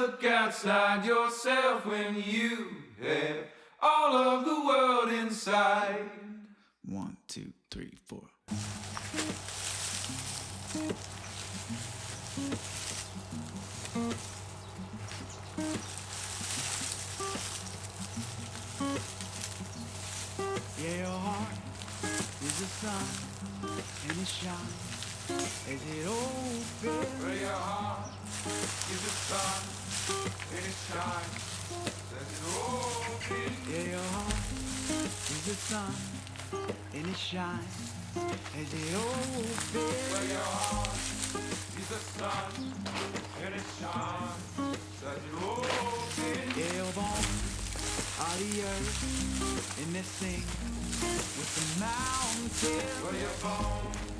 would you look outside yourself when you have all of the world inside? One, two, three, four. Yeah, your heart is the sun and it shines as it opens. Where your heart is the sun and it shines. Let it open. Yeah, your heart is the sun and it shines as it opens. Where your heart is the sun and it shines. Let it open. Yeah, your bones are the earth and they sing with the mountains. Where your bones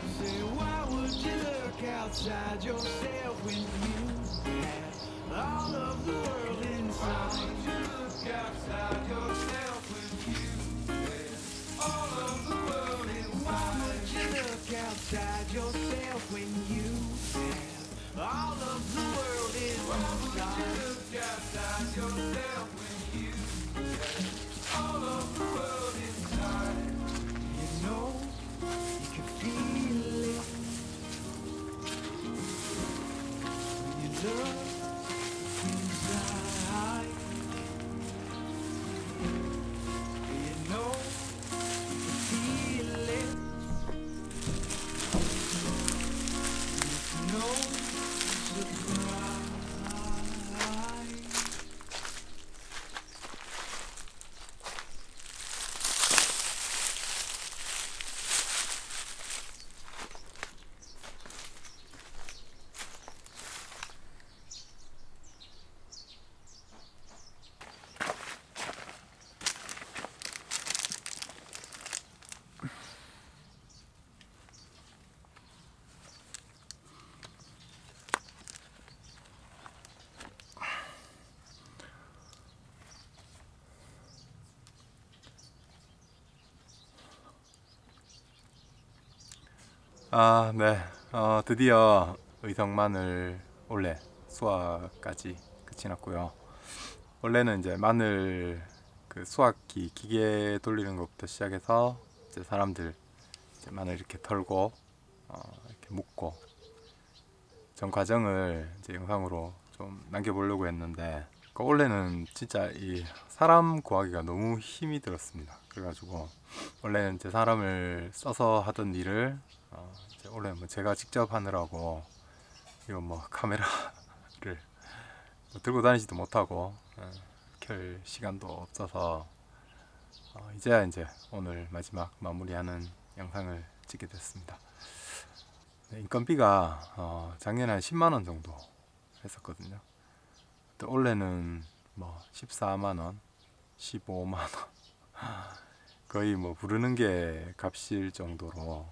Why would you look outside yourself when you have all of the world inside? Why would you look outside yourself when you have all of the world inside? Why would you look outside yourself when you have all of the world inside? Why would you look outside? love. 아, 네. 어, 드디어 의성 마늘 올해 수확까지 끝이 났고요. 원래는 이제 마늘 그 수확기 기계 돌리는 것부터 시작해서 이제 사람들 이제 마늘 이렇게 털고 어, 이렇게 묶고 전 과정을 이제 영상으로 좀 남겨보려고 했는데 그 원래는 진짜 이 사람 구하기가 너무 힘이 들었습니다. 그래가지고 원래는 이제 사람을 써서 하던 일을 어, 원래 뭐 제가 직접 하느라고 이거 뭐 카메라를 뭐 들고 다니지도 못하고 어, 켤 시간도 없어서 어, 이제야 이제 오늘 마지막 마무리하는 영상을 찍게 됐습니다. 네, 인건비가 어, 작년에 한 10만 원 정도 했었거든요. 근데 올해는 뭐 14만 원, 15만 원 거의 뭐 부르는 게 값일 정도로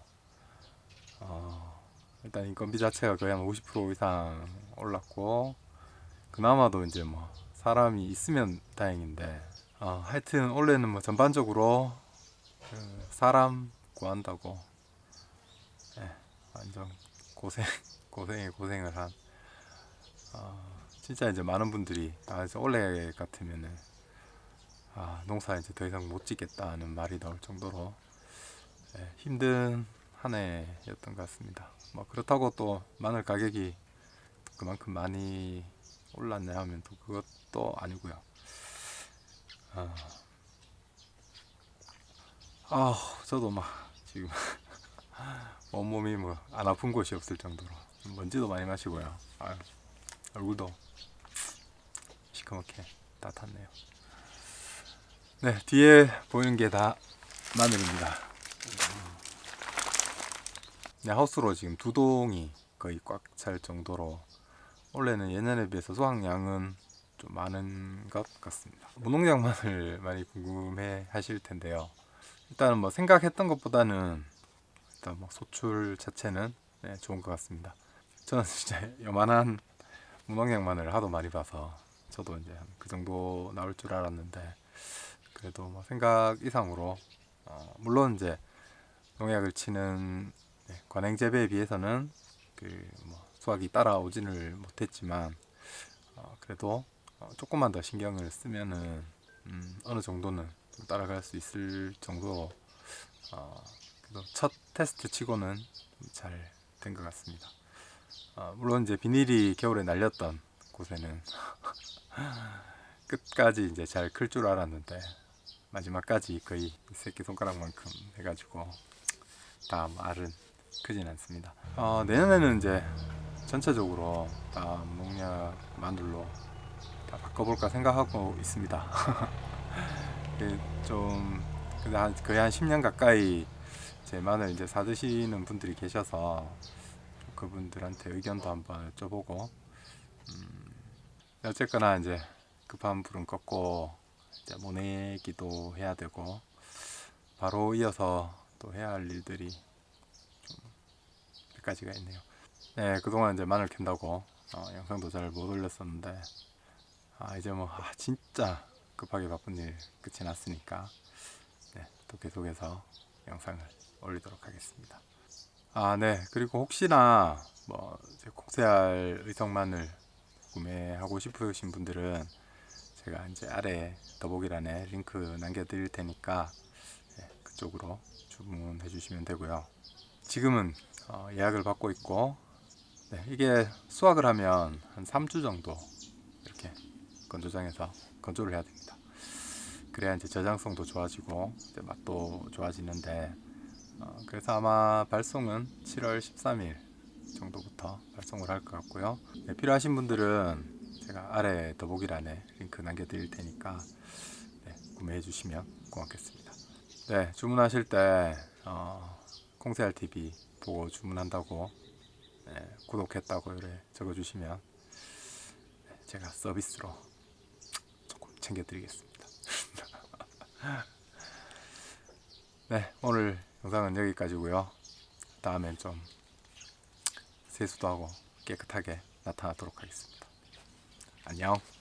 어, 일단 인건비 자체가 거의 한 50% 이상 올랐고 그나마도 이제 뭐 사람이 있으면 다행인데 어, 하여튼 올해는 뭐 전반적으로 그 사람 구한다고 예, 완전 고생 고생에 고생을 한 어, 진짜 이제 많은 분들이 아, 올해 같으면은 아, 농사 이제 더 이상 못 짓겠다는 말이 나올 정도로 예, 힘든 한 해였던 것 같습니다. 뭐 그렇다고 또 마늘 가격이 그만큼 많이 올랐냐 하면 또 그것도 아니고요. 아, 아 저도 막 지금 온몸이 뭐 안 아픈 곳이 없을 정도로 먼지도 많이 마시고요. 아유, 얼굴도 시커멓게 다 탔네요. 네, 뒤에 보이는 게 다 마늘입니다. 네, 하우스로 지금 두 동이 거의 꽉 찰 정도로 원래는 예년에 비해서 수확량은 좀 많은 것 같습니다. 무농약 마늘 많이 궁금해 하실 텐데요. 일단은 뭐 생각했던 것보다는 일단 뭐 소출 자체는 네, 좋은 것 같습니다. 저는 진짜 요만한 무농약 마늘을 하도 많이 봐서 저도 이제 한그 정도 나올 줄 알았는데 그래도 뭐 생각 이상으로 어, 물론 이제 농약을 치는 네, 관행 재배에 비해서는 그 뭐 수확이 따라오지를 못했지만 어, 그래도 어, 조금만 더 신경을 쓰면은 음, 어느 정도는 좀 따라갈 수 있을 정도로 어, 그래도 첫 테스트 치고는 잘 된 것 같습니다. 어, 물론 이제 비닐이 겨울에 날렸던 곳에는 끝까지 이제 잘 클 줄 알았는데 마지막까지 거의 이 새끼 손가락만큼 해가지고 다음 알은 크진 않습니다. 어, 내년에는 이제 전체적으로 다 농약 마늘로 다 바꿔볼까 생각하고 있습니다. 그좀 근데 한 거의 한 10년 가까이 제 마늘 이제 사드시는 분들이 계셔서 좀 그분들한테 의견도 한번 여쭤보고 음, 어쨌거나 이제 급한 불은 껐고 이제 모내기도 해야 되고 바로 이어서 또 해야 할 일들이 가지가 있네요. 네, 그동안 이제 마늘 캔다고 어, 영상도 잘 못 올렸었는데 아 이제 뭐 아, 진짜 급하게 바쁜 일 끝이 났으니까 네, 또 계속해서 영상을 올리도록 하겠습니다. 아, 네. 그리고 혹시나 뭐 콩새알 의성 마늘 구매하고 싶으신 분들은 제가 이제 아래 더보기란에 링크 남겨드릴 테니까 네, 그쪽으로 주문해 주시면 되고요. 지금은 어, 예약을 받고 있고 네, 이게 수확을 하면 한 3주 정도 이렇게 건조장에서 건조를 해야 됩니다. 그래야 이제 저장성도 좋아지고 이제 맛도 좋아지는데 어, 그래서 아마 발송은 7월 13일 정도부터 발송을 할 것 같고요. 네, 필요하신 분들은 제가 아래 더보기란에 링크 남겨드릴 테니까 네, 구매해 주시면 고맙겠습니다. 네, 주문하실 때 어, 콩새알 TV 보고 주문한다고 네, 구독했다고 이래 적어주시면 네, 제가 서비스로 조금 챙겨드리겠습니다. 네, 오늘 영상은 여기까지고요. 다음엔 좀 세수도 하고 깨끗하게 나타나도록 하겠습니다. 안녕.